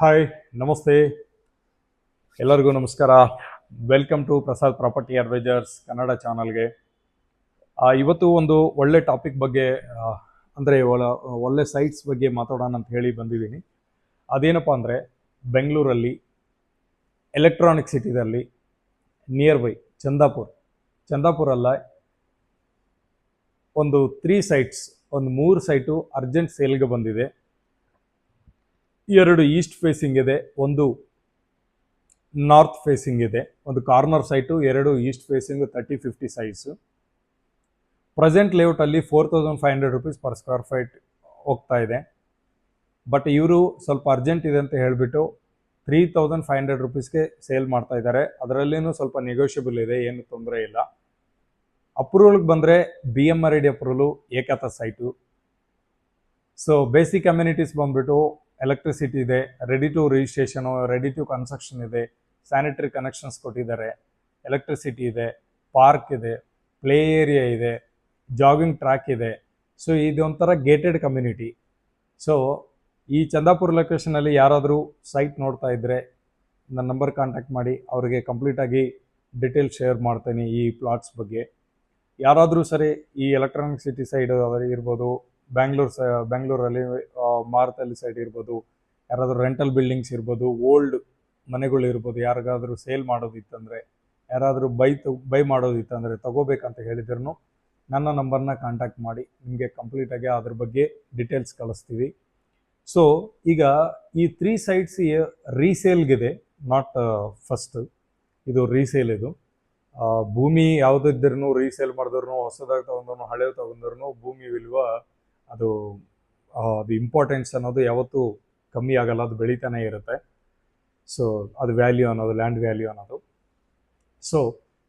Hi ನಮಸ್ತೆ. ಎಲ್ಲರಿಗೂ ನಮಸ್ಕಾರ. Welcome to Prasad property advisers Kannada ಚಾನಲ್ಗೆ. ಇವತ್ತು ಒಂದು ಒಳ್ಳೆ ಟಾಪಿಕ್ ಬಗ್ಗೆ ಅಂದರೆ ಅಂದ್ರೆ ಒಳ, ಒಳ್ಳೆ ಸೈಟ್ಸ್ ಬಗ್ಗೆ ಮಾತಾಡೋಣ ಅಂತ ಹೇಳಿ ಬಂದಿದ್ದೀನಿ. ಅದೇನಪ್ಪ ಅಂದರೆ, ಬೆಂಗಳೂರಲ್ಲಿ ಎಲೆಕ್ಟ್ರಾನಿಕ್ ಸಿಟಿದಲ್ಲಿ ನಿಯರ್ ಬೈ ಚಂದಾಪುರ್. ಚಂದಾಪುರಲ್ಲ ಒಂದು ತ್ರೀ ಸೈಟ್ಸ್ ಒಂದು ಮೂರು ಸೈಟು ಅರ್ಜೆಂಟ್ ಸೇಲ್ಗೆ ಬಂದಿದೆ. ಎರಡು ಈಸ್ಟ್ ಫೇಸಿಂಗ್ ಇದೆ, ಒಂದು ನಾರ್ತ್ ಫೇಸಿಂಗ್ ಇದೆ, ಒಂದು ಕಾರ್ನರ್ ಸೈಟು, ಎರಡು east facing, thirty, fifty sites present ಲೇಔಟಲ್ಲಿ four thousand five hundred rupees per square feet ಹೋಗ್ತಾ ಇದೆ. ಬಟ್ ಇವರು ಸ್ವಲ್ಪ ಅರ್ಜೆಂಟ್ ಇದೆ ಅಂತ ಹೇಳಿಬಿಟ್ಟು ತ್ರೀ ತೌಸಂಡ್ ಫೈವ್ ಹಂಡ್ರೆಡ್ ರುಪೀಸ್ಗೆ ಸೇಲ್ ಮಾಡ್ತಾ ಇದ್ದಾರೆ. ಅದರಲ್ಲಿನೂ ಸ್ವಲ್ಪ ನೆಗೋಷಿಯಬಲ್ ಇದೆ, ಏನು ತೊಂದರೆ ಇಲ್ಲ. ಅಪ್ರೂವಲ್ಗೆ ಬಂದರೆ B M R I D approval ಏಕತಾ ಸೈಟು. ಸೊ ಬೇಸಿಕ್ ಕಮ್ಯುನಿಟೀಸ್ ಬಂದ್ಬಿಟ್ಟು ಎಲೆಕ್ಟ್ರಿಸಿಟಿ ಇದೆ ready to registration ready to construction ಇದೆ ಸ್ಯಾನಿಟರಿ ಕನೆಕ್ಷನ್ಸ್ ಕೊಟ್ಟಿದ್ದಾರೆ ಎಲೆಕ್ಟ್ರಿಸಿಟಿ ಇದೆ ಪಾರ್ಕ್ ಇದೆ ಪ್ಲೇ ಏರಿಯಾ ಇದೆ ಜಾಗಿಂಗ್ ಟ್ರ್ಯಾಕ್ ಇದೆ. ಸೊ ಇದೊಂಥರ ಗೇಟೆಡ್ ಕಮ್ಯುನಿಟಿ ಸೊ ಈ ಚಂದಾಪುರ ಲೊಕೇಶನಲ್ಲಿ ಯಾರಾದರೂ ಸೈಟ್ ನೋಡ್ತಾ ಇದ್ದರೆ ನನ್ನ ನಂಬರ್ ಕಾಂಟ್ಯಾಕ್ಟ್ ಮಾಡಿ, ಅವರಿಗೆ ಕಂಪ್ಲೀಟಾಗಿ ಡಿಟೇಲ್ ಶೇರ್ ಮಾಡ್ತೀನಿ ಈ ಪ್ಲಾಟ್ಸ್ ಬಗ್ಗೆ. ಯಾರಾದರೂ ಸರಿ ಈ ಎಲೆಕ್ಟ್ರಾನಿಕ್ ಸಿಟಿ ಸೈಡ್ ಇರ್ಬೋದು ಬ್ಯಾಂಗ್ಳೂರ್ ಬ್ಯಾಂಗ್ಳೂರಲ್ಲಿ ಮಾರುತಲ್ಲಿ ಸೈಡ್ ಇರ್ಬೋದು, ಯಾರಾದರೂ ರೆಂಟಲ್ ಬಿಲ್ಡಿಂಗ್ಸ್ ಇರ್ಬೋದು ಓಲ್ಡ್ ಮನೆಗಳು ಇರ್ಬೋದು, ಯಾರಿಗಾದರೂ ಸೇಲ್ ಮಾಡೋದಿತ್ತಂದರೆ, ಯಾರಾದರೂ ಬೈ ತ ಬೈ ಮಾಡೋದಿತ್ತಂದರೆ ತಗೋಬೇಕಂತ ಹೇಳಿದ್ರು ನನ್ನ ನಂಬರ್ನ ಕಾಂಟ್ಯಾಕ್ಟ್ ಮಾಡಿ, ನಿಮಗೆ ಕಂಪ್ಲೀಟಾಗಿ ಅದ್ರ ಬಗ್ಗೆ ಡೀಟೇಲ್ಸ್ ಕಳಿಸ್ತೀವಿ. ಸೊ ಈಗ ಈ ತ್ರೀ ಸೈಟ್ಸ್ ರೀಸೇಲ್ಗಿದೆ ನಾಟ್ ಫಸ್ಟ್ ಇದು ರೀಸೇಲ್ ಇದು. ಭೂಮಿ ಯಾವುದಿದ್ರೂ ರೀಸೇಲ್ ಮಾಡಿದ್ರು ಹೊಸದಾಗಿ ತಗೊಂಡ್ರು ಹಳೆಯ ತಗೊಂಡ್ರು ಭೂಮಿ ವಿಲ್ವ ಅದು ಅದು ಇಂಪಾರ್ಟೆನ್ಸ್ ಅನ್ನೋದು ಯಾವತ್ತೂ ಕಮ್ಮಿ ಆಗಲ್ಲ, ಅದು ಬೆಳೀತಾನೆ ಇರುತ್ತೆ. ಸೊ ಅದು ವ್ಯಾಲ್ಯೂ ಅನ್ನೋದು ಲ್ಯಾಂಡ್ ವ್ಯಾಲ್ಯೂ ಅನ್ನೋದು. ಸೊ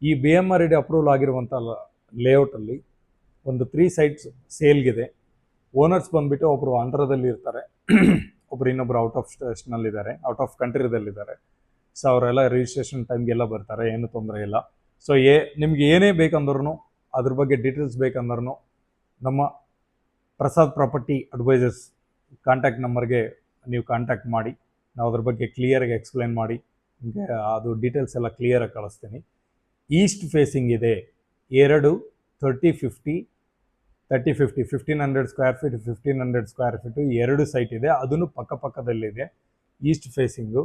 ಈ B M R D approval ಆಗಿರುವಂಥ ಲೇಔಟಲ್ಲಿ ಒಂದು ತ್ರೀ ಸೈಟ್ಸ್ ಸೇಲ್ಗಿದೆ ಓನರ್ಸ್ ಬಂದ್ಬಿಟ್ಟು ಒಬ್ಬರು ಆಂಧ್ರದಲ್ಲಿ ಇರ್ತಾರೆ. ಒಬ್ರು ಇನ್ನೊಬ್ರು ಔಟ್ ಆಫ್ ಸ್ಟೇಷನಲ್ಲಿದ್ದಾರೆ ಔಟ್ ಆಫ್ ಕಂಟ್ರಿದಲ್ಲಿದ್ದಾರೆ ಸೊ ಅವರೆಲ್ಲ ರಿಜಿಸ್ಟ್ರೇಷನ್ ಟೈಮ್ಗೆಲ್ಲ ಬರ್ತಾರೆ, ಏನು ತೊಂದರೆ ಇಲ್ಲ. ಸೊ ಏ, ನಿಮಗೆ ಏನೇ ಬೇಕಂದ್ರೂ ಅದ್ರ ಬಗ್ಗೆ ಡೀಟೇಲ್ಸ್ ಬೇಕಂದ್ರೂ ನಮ್ಮ ಪ್ರಸಾದ್ ಪ್ರಾಪರ್ಟಿ ಅಡ್ವೈಸರ್ಸ್ ಕಾಂಟ್ಯಾಕ್ಟ್ ನಂಬರ್ಗೆ ನೀವು ಕಾಂಟ್ಯಾಕ್ಟ್ ಮಾಡಿ. ನಾವು ಅದ್ರ ಬಗ್ಗೆ ಕ್ಲಿಯರಾಗಿ ಎಕ್ಸ್ಪ್ಲೈನ್ ಮಾಡಿ. ನಿಮಗೆ ಅದು ಡೀಟೇಲ್ಸ್ ಎಲ್ಲ ಕ್ಲಿಯರಾಗಿ ಕಳಿಸ್ತೀನಿ. ಈಸ್ಟ್ ಫೇಸಿಂಗ್ ಇದೆ. ಎರಡು thirty fifty thirty fifty fifteen hundred square feet fifteen hundred square feet ಎರಡು ಸೈಟ್ ಇದೆ. ಅದನ್ನು ಪಕ್ಕಪಕ್ಕದಲ್ಲಿದೆ ಈಸ್ಟ್ ಫೇಸಿಂಗು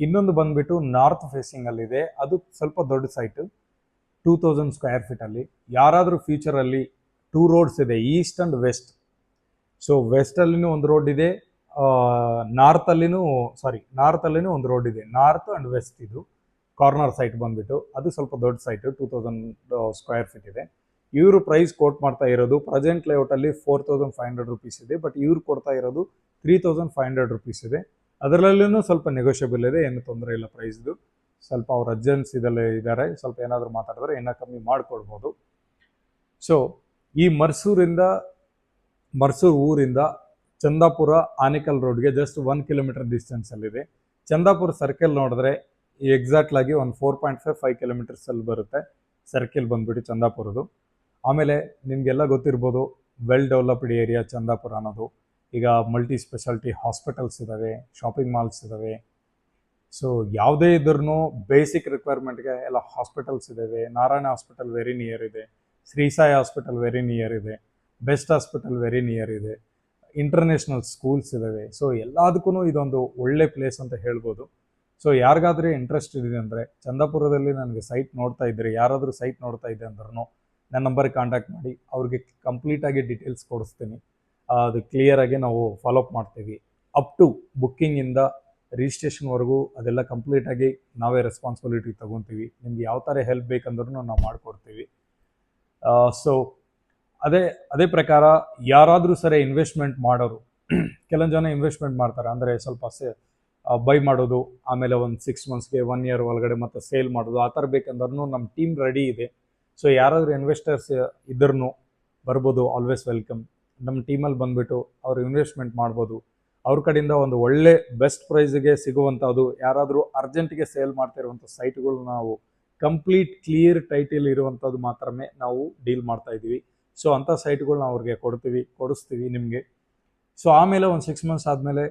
ಇನ್ನೊಂದು ಬಂದುಬಿಟ್ಟು ನಾರ್ತ್ ಫೇಸಿಂಗಲ್ಲಿದೆ ಅದು ಸ್ವಲ್ಪ ದೊಡ್ಡ ಸೈಟು ಟೂ ತೌಸಂಡ್ ಸ್ಕ್ವೇರ್ ಫೀಟಲ್ಲಿ ಯಾರಾದರೂ ಫ್ಯೂಚರಲ್ಲಿ ಟೂ ರೋಡ್ಸ್ ಇದೆ ಈಸ್ಟ್ ಆ್ಯಂಡ್ ವೆಸ್ಟ್ ಸೊ ವೆಸ್ಟಲ್ಲಿನೂ ಒಂದು ರೋಡ್ ಇದೆ. ನಾರ್ತಲ್ಲಿನೂ ಸಾರಿ ನಾರ್ತಲ್ಲಿನೂ ಒಂದು ರೋಡ್ ಇದೆ. ನಾರ್ತ್ ಆ್ಯಂಡ್ ವೆಸ್ಟ್ ಇದು. ಕಾರ್ನರ್ ಸೈಟ್ ಬಂದ್ಬಿಟ್ಟು. ಅದು ಸ್ವಲ್ಪ ದೊಡ್ಡ site two thousand square feet ಇದೆ. ಇವರು ಪ್ರೈಸ್ ಕೋಟ್ ಮಾಡ್ತಾ ಇರೋದು present ಲೇಔಟಲ್ಲಿ four thousand five hundred rupees ಇದೆ. ಬಟ್ ಇವ್ರು ಕೊಡ್ತಾ ಇರೋದು three thousand five hundred rupees ಇದೆ. ಅದರಲ್ಲೂ ಸ್ವಲ್ಪ ನೆಗೋಷಿಯಬಲ್ ಇದೆ. ಏನು ತೊಂದರೆ ಇಲ್ಲ ಪ್ರೈಸ್ದು ಸ್ವಲ್ಪ ಅವ್ರ ಅರ್ಜೆನ್ಸ್ ಇದಲ್ಲೇ ಇದ್ದಾರೆ ಸ್ವಲ್ಪ ಏನಾದರೂ ಮಾತಾಡಿದ್ರೆ ಇನ್ನೂ ಕಮ್ಮಿ ಮಾಡಿಕೊಡ್ಬೋದು ಸೊ ಈ ಮರ್ಸೂರಿಂದ ಮರ್ಸೂರು ಊರಿಂದ ಚಂದಾಪುರ ಆನೇಕಲ್ ರೋಡ್ಗೆ ಜಸ್ಟ್ ಒನ್ ಕಿಲೋಮೀಟರ್ ಡಿಸ್ಟೆನ್ಸಲ್ಲಿದೆ ಚಂದಾಪುರ ಸರ್ಕಲ್ ನೋಡಿದ್ರೆ ಎಕ್ಸಾಕ್ಟ್ಲಾಗಿ ಒಂದು ಫೋರ್ ಪಾಯಿಂಟ್ ಫೈವ್ ಫೈವ್ ಕಿಲೋಮೀಟರ್ಸಲ್ಲಿ ಬರುತ್ತೆ ಸರ್ಕಲ್ ಬಂದ್ಬಿಟ್ಟು ಚಂದಾಪುರದು ಆಮೇಲೆ ನಿಮಗೆಲ್ಲ ಗೊತ್ತಿರ್ಬೋದು ವೆಲ್ ಡೆವಲಪ್ಡ್ ಏರಿಯಾ ಚಂದಾಪುರ ಅನ್ನೋದು. ಈಗ ಮಲ್ಟಿ ಸ್ಪೆಷಾಲಿಟಿ ಹಾಸ್ಪಿಟಲ್ಸ್ ಇದ್ದಾವೆ ಶಾಪಿಂಗ್ ಮಾಲ್ಸ್ ಇದ್ದಾವೆ ಸೊ ಯಾವುದೇ ಇದ್ರೂ ಬೇಸಿಕ್ ರಿಕ್ವೈರ್ಮೆಂಟ್ಗೆ ಎಲ್ಲ ಹಾಸ್ಪಿಟಲ್ಸ್ ಇದ್ದಾವೆ ನಾರಾಯಣ ಹಾಸ್ಪಿಟಲ್ ವೆರಿ ನಿಯರ್ ಇದೆ. ಶ್ರೀಸಾಯಿ ಹಾಸ್ಪಿಟಲ್ ವೆರಿ ನಿಯರ್ ಇದೆ. ಬೆಸ್ಟ್ ಹಾಸ್ಪಿಟಲ್ ವೆರಿ ನಿಯರ್ ಇದೆ. ಇಂಟರ್ನ್ಯಾಷನಲ್ ಸ್ಕೂಲ್ಸ್ ಇದ್ದಾವೆ ಸೊ ಎಲ್ಲದಕ್ಕೂ ಇದೊಂದು ಒಳ್ಳೆ ಪ್ಲೇಸ್ ಅಂತ ಹೇಳ್ಬೋದು. ಸೊ ಯಾರಿಗಾದ್ರೆ ಇಂಟ್ರೆಸ್ಟ್ ಇದೆ ಅಂದರೆ, ಚಂದಾಪುರದಲ್ಲಿ ನನಗೆ ಸೈಟ್ ನೋಡ್ತಾ ಇದ್ದರೆ, ಯಾರಾದರೂ ಸೈಟ್ ನೋಡ್ತಾ ಇದೆ ಅಂದ್ರೂ ನನ್ನ ನಂಬರ್ಗೆ ಕಾಂಟ್ಯಾಕ್ಟ್ ಮಾಡಿ, ಅವ್ರಿಗೆ ಕಂಪ್ಲೀಟಾಗಿ ಡೀಟೇಲ್ಸ್ ಕೊಡಿಸ್ತೀನಿ. ಅದು ಕ್ಲಿಯರಾಗಿ ನಾವು ಫಾಲೋಅಪ್ ಮಾಡ್ತೀವಿ. ಅಪ್ ಟು ಬುಕ್ಕಿಂಗಿಂದ ರಿಜಿಸ್ಟ್ರೇಷನ್ವರೆಗೂ ಅದೆಲ್ಲ ಕಂಪ್ಲೀಟಾಗಿ ನಾವೇ ರೆಸ್ಪಾನ್ಸಿಬಿಲಿಟಿ ತೊಗೊತೀವಿ. ನಿಮ್ಗೆ ಯಾವ ಥರ ಹೆಲ್ಪ್ ಬೇಕಂದ್ರೂ ನಾವು ಮಾಡಿಕೊಡ್ತೀವಿ. ಸೊ ಅದೇ ಅದೇ ಪ್ರಕಾರ ಯಾರಾದರೂ ಸರಿ ಇನ್ವೆಸ್ಟ್ಮೆಂಟ್ ಮಾಡೋರು, ಕೆಲವೊಂದು ಜನ ಇನ್ವೆಸ್ಟ್ಮೆಂಟ್ ಮಾಡ್ತಾರೆ. ಅಂದರೆ ಸ್ವಲ್ಪ ಸೇ ಬೈ ಮಾಡೋದು, ಆಮೇಲೆ ಒಂದು ಸಿಕ್ಸ್ ಮಂತ್ಸ್ಗೆ ಒನ್ ಇಯರ್ ಒಳಗಡೆ ಮತ್ತೆ ಸೇಲ್ ಮಾಡೋದು, ಆ ಥರ ಬೇಕಂದ್ರೂ ನಮ್ಮ ಟೀಮ್ ರೆಡಿ ಇದೆ. ಸೊ ಯಾರಾದರೂ ಇನ್ವೆಸ್ಟರ್ಸ್ ಇದ್ರೂ ಬರ್ಬೋದು ಆಲ್ವೇಸ್ ವೆಲ್ಕಮ್ ನಮ್ಮ ಟೀಮಲ್ಲಿ ಬಂದುಬಿಟ್ಟು ಅವ್ರು ಇನ್ವೆಸ್ಟ್ಮೆಂಟ್ ಮಾಡ್ಬೋದು. ಅವ್ರ ಕಡೆಯಿಂದ ಒಂದು ಒಳ್ಳೆ ಬೆಸ್ಟ್ ಪ್ರೈಸ್ಗೆ ಸಿಗುವಂಥದ್ದು, ಯಾರಾದರೂ ಅರ್ಜೆಂಟಿಗೆ ಸೇಲ್ ಮಾಡ್ತಿರುವಂಥ ಸೈಟ್ಗಳು ನಾವು ಕಂಪ್ಲೀಟ್ ಕ್ಲಿಯರ್ ಟೈಟಲ್ ಇರುವಂಥದ್ದು ಮಾತ್ರ ನಾವು ಡೀಲ್ ಮಾಡ್ತಾ ಇದ್ದೀವಿ. ಸೊ ಅಂಥ ನಾವು ಅವ್ರಿಗೆ ಕೊಡ್ತೀವಿ, ಕೊಡಿಸ್ತೀವಿ ನಿಮಗೆ. ಸೊ ಆಮೇಲೆ ಒಂದು ಸಿಕ್ಸ್ ಮಂತ್ಸ್ ಆದಮೇಲೆ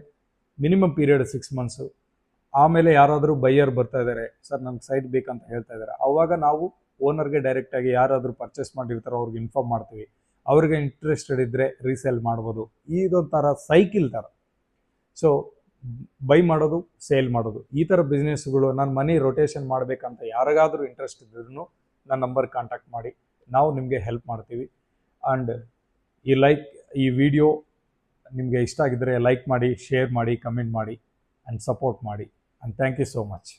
ಮಿನಿಮಮ್ ಪೀರಿಯಡ್ ಸಿಕ್ಸ್ ಮಂತ್ಸು ಆಮೇಲೆ ಯಾರಾದರೂ ಬೈಯರ್ ಬರ್ತಾ ಇದ್ದಾರೆ ಸರ್ ನಮ್ಗೆ ಸೈಟ್ ಬೇಕಂತ ಹೇಳ್ತಾ ಇದ್ದಾರೆ ಆವಾಗ ನಾವು ಓನರ್ಗೆ ಡೈರೆಕ್ಟಾಗಿ ಯಾರಾದರೂ ಪರ್ಚೇಸ್ ಮಾಡಿರ್ತಾರೋ, ಅವ್ರಿಗೆ ಇನ್ಫಾರ್ಮ್ ಮಾಡ್ತೀವಿ. ಅವ್ರಿಗೆ ಇಂಟ್ರೆಸ್ಟೆಡ್ ಇದ್ದರೆ ರೀಸೇಲ್ ಮಾಡ್ಬೋದು. ಇದೊಂಥರ ಸೈಕಿಲ್ ಥರ ಸೊ ಬೈ ಮಾಡೋದು ಸೇಲ್ ಮಾಡೋದು. ಈ ಥರ ಬಿಸ್ನೆಸ್ಗಳು ನಾನು ಮನಿ ರೊಟೇಷನ್ ಮಾಡಬೇಕಂತ ಯಾರಿಗಾದರೂ ಇಂಟ್ರೆಸ್ಟ್ ಇದ್ರೂ ನನ್ನ ನಂಬರ್ ಕಾಂಟ್ಯಾಕ್ಟ್ ಮಾಡಿ, ನಾವು ನಿಮಗೆ ಹೆಲ್ಪ್ ಮಾಡ್ತೀವಿ. ಆ್ಯಂಡ್ ಈ ಲೈಕ್ ಈ ವಿಡಿಯೋ ನಿಮಗೆ ಇಷ್ಟ ಆಗಿದ್ದರೆ ಲೈಕ್ ಮಾಡಿ ಶೇರ್ ಮಾಡಿ ಕಮೆಂಟ್ ಮಾಡಿ ಆ್ಯಂಡ್ ಸಪೋರ್ಟ್ ಮಾಡಿ. And thank you so much